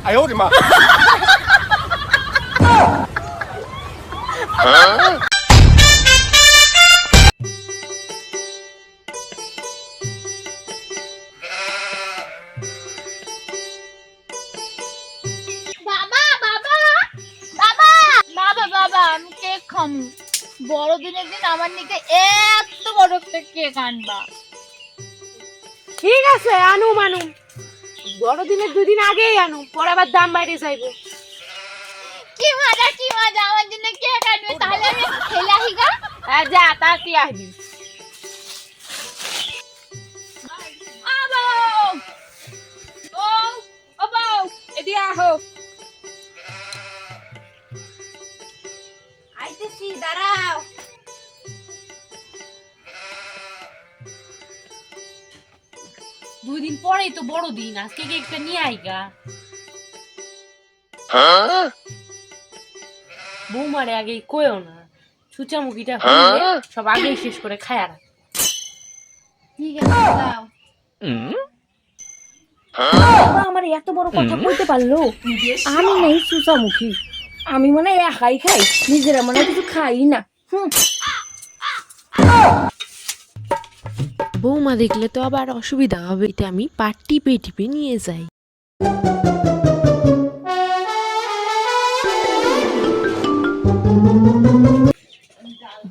哎呦我的妈！ বাবা বাবা বাবা বাবা বাবা আমি কেক খামু বড়দিনের দিন আমার নিকে এত বড় একটা কেক আনবা ঠিক আছে আনু মানু বড়দিনের দুদিন আগেই আনো পরে আবার দাম বাইরে যাইবো। কি মজা কি মজা আমার জন্য কেক আনবে? তাহলে আমি খেলে আসি গা যা তাড়াতাড়ি আসবি। পরেই তো বড় দিন আজকে কেকটা নিয়ে আইগা বৌমারে আগে কয়েও না ছুচামুখিটা হইলে সব আগেই শেষ করে খায় আর ঠিক আছে দাও বাবা আমার এত বড় কথা বলতে পারল? আমি নেই সুসামুখী আমি মানে একাই খাই নিজেরা মানে কিছু খাই না। হুম। বৌমা দেখলে তো আবার অসুবিধা হবে। এটা আমি পাট টিপে টিপে নিয়ে যাই।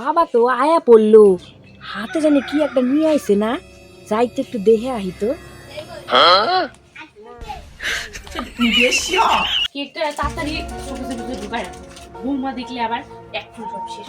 বাবা তো আয়া পড়ল। হাতে জানি কি একটা নিয়ে আইছে না? যাইতে একটু দেখে আহি তো। কেকটা তাড়াতাড়ি ঢুকায় বৌমা দেখলে আবার এখন সব শেষ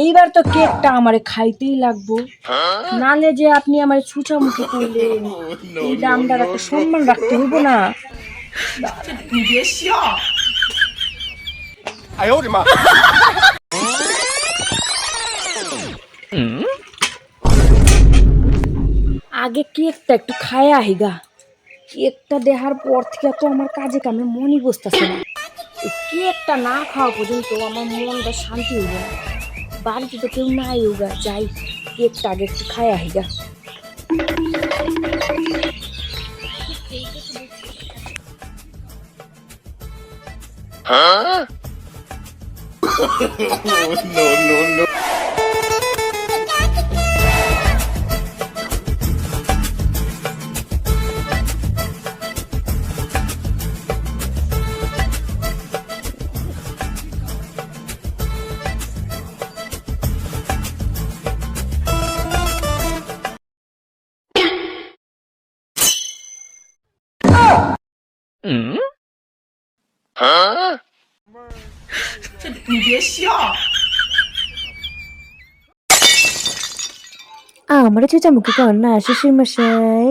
এইবার তো কেকটা আমার খাইতেই লাগবো। নালে যে আপনি আমার ছুঁচা মুখে করলেন এই দামটার একটা সম্মান রাখতে হইব না। আগে কেকটা একটু খায় আহিগা কেকটা দেহার পর থেকে তো আমার কাজে কামে মনই বসতেছে না। কেকটা না খাওয়া পর্যন্ত আমার মনটা শান্তি হইবে না। বাড়িতে তো কেউ নাই হোগা যাই কেকটা আগে একটু খায় আহিগা আমার চেঁচামুখী কর না শ্বশুর মশাই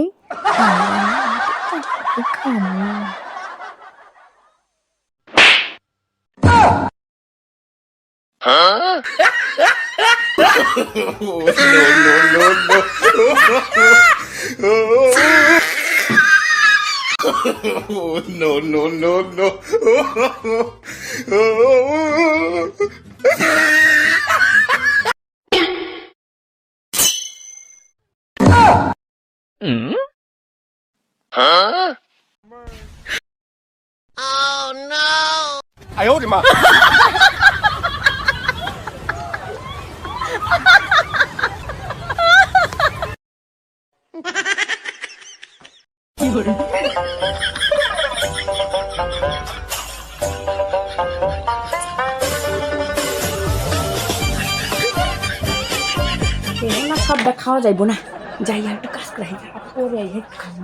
no no no no! Oh, no, no, no, no. Oh, oh, oh. mm? Huh? Oh no! I owed him up. সবটা খাওয়া যাইব না। যাই আর একটু কাজ করে আই, পরে একটু খাব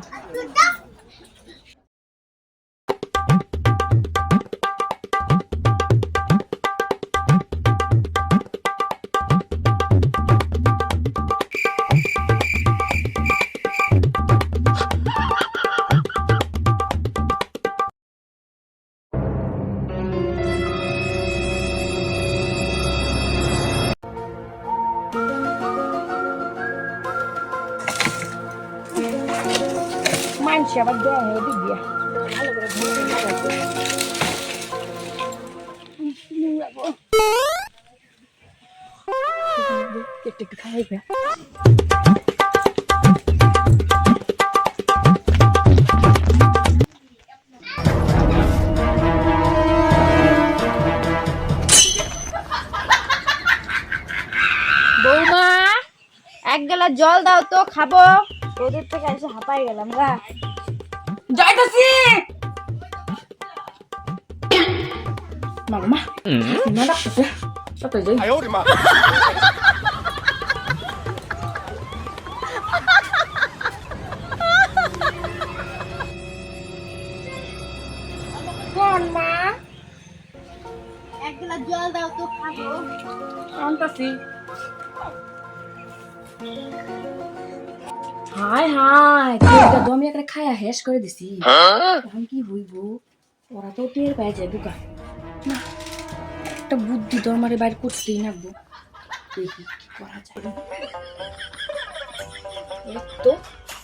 সে আবার দেয় হয়ে দিয়া। ভালো করে ধরে একটু একটু খাইবে। বৌমা এক গেলা জল দাও তো খাব। ওদের থেকে এসে হাঁপাই গেলাম গা। jaga sih. Mama ah. mana hmm? sih apa aja. Ayo rima. Terima kasih. Hi hi কেকটা তো আমি একটা খায়া হেস করে দিছি। এখন কি হইব? ওরা তো টের পাই যায় বুকা। না একটা বুদ্ধি তোর মারে বাইর করতেই নাকবো দেখি কি করা যায়। এই তো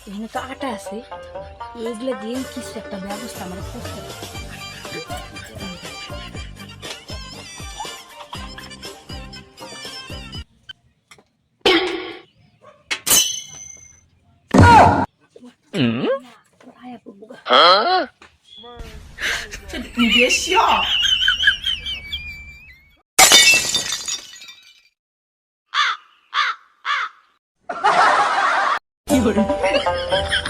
এখানে তো আটা আছে। এগুলো দিয়ে কিছু একটা ব্যবস্থা আমার করতে হবে। 嗯，这你别笑。啊啊啊！一会儿。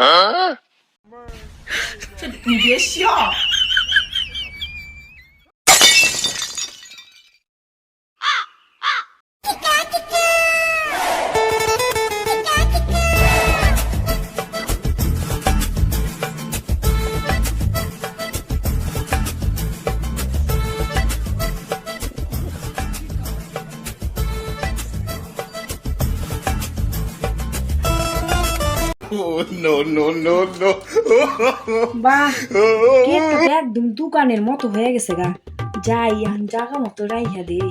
বুকা 嗯嗯 Oh no no. no no! বাহ কেকটা একদম দোকানের মতো হয়ে গেছে গা। যাই জাগা মতো রাইহা দেই।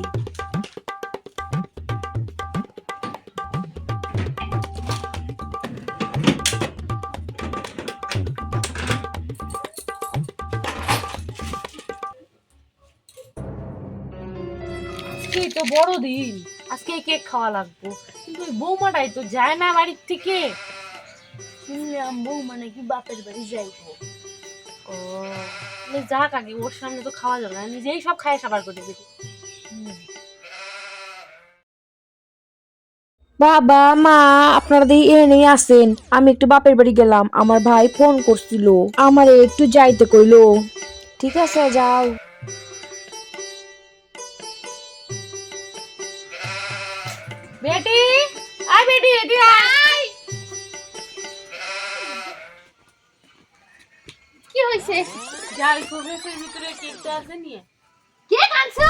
আজকে তো বড় দিন আজকে কেক খাওয়া লাগবো। কিন্তু ওই বৌমাটাই তো যায় না বাড়ির থেকে। শুনলাম বউ মানে কি বাপের বাড়ি যাইবো। ও তাহলে যাক আগে ওর সামনে তো খাওয়া যাবে না নিজেই সব খায় সাবার করে দিবি। বাবা মা আপনারা দিয়ে এনেই আসেন আমি একটু বাপের বাড়ি গেলাম আমার ভাই ফোন করছিল। আমার একটু যাইতে কইলো। ঠিক আছে যাও। বেটি আয় বেটি এটি আয়। কি হয়েছে? যার শোকেসের ভিতরে কেকটা আছে নিয়ে। কে কানছো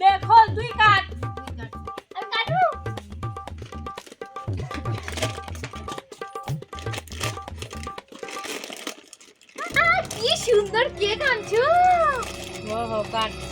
দেখো তুই কাট। আমি কাটু আহ, কি সুন্দর কেক আনছো। ও কাটে।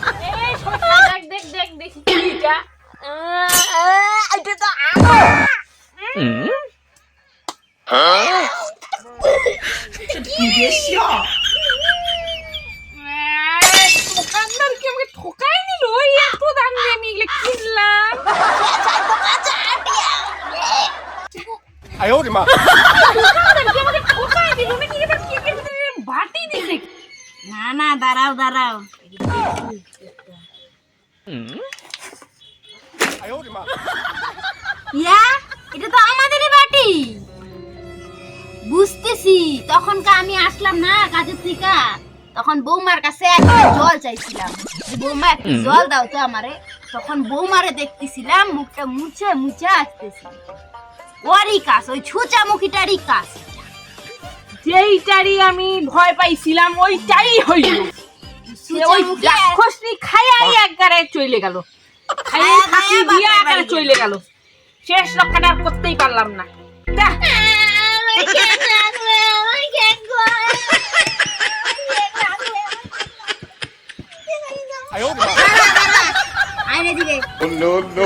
哎呦我的妈！না না দাঁড়াও এটা তো আমাদেরই বাটি। বুঝতেছি তখনকার আমি আসলাম না কাজের থেকে। তখন বৌমার কাছে জল চাইছিলাম। বৌমা একটু জল দাও তো আমারে। তখন বৌমারে দেখতেছিলাম মুখটা মুছে মুছে আসতেছিলাম ওরই কাজ ওই ছুচা মুখিটারই কাজ। যেইটারই আমি ভয় পাইছিলাম ওইটাই হইল। ওই রাক্ষসী খাইয়াই একবারে চলে গেল। খাইয়ে দিয়ে একবারে চলে গেল। শেষ রক্ষাটা আর করতেই পারলাম না। Oh no no